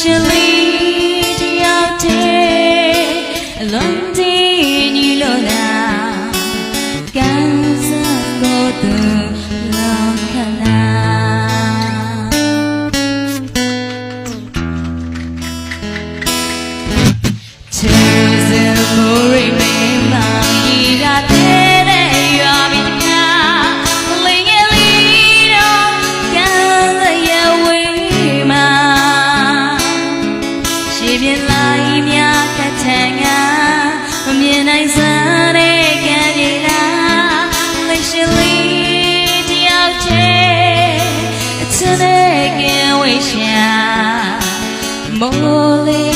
Shilling 魔力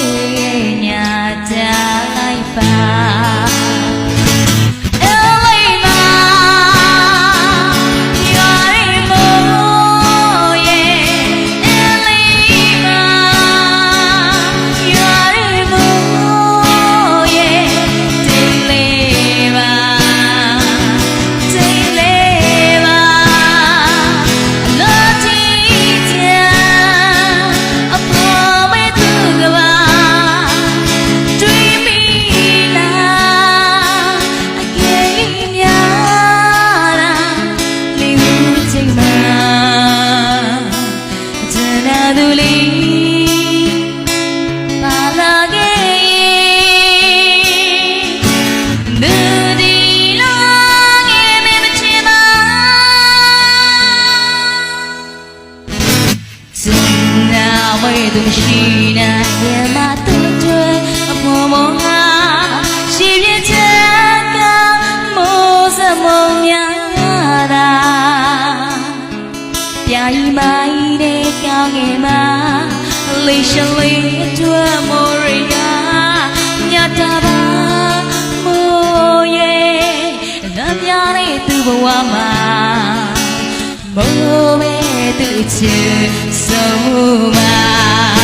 ရဲ့သူရှိနိုင်ပြန်မသူတွေအပေါ်မောငါရှိပြချက်ကမိုးစမုံများတာပြာကြီးမိုင်းတဲ့ကောင်းငယ်မှာလေးရှလေးအတွက်မော်ရီယာညတာပါမိုးရဲ့လမ်းပြတဲ့သူဘဝမှာဘုံမဲ 뜻을 쏘아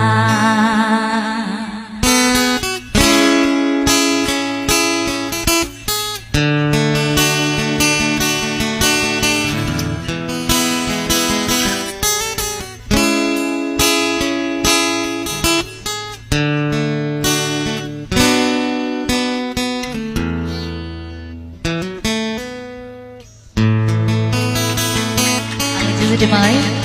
the divine.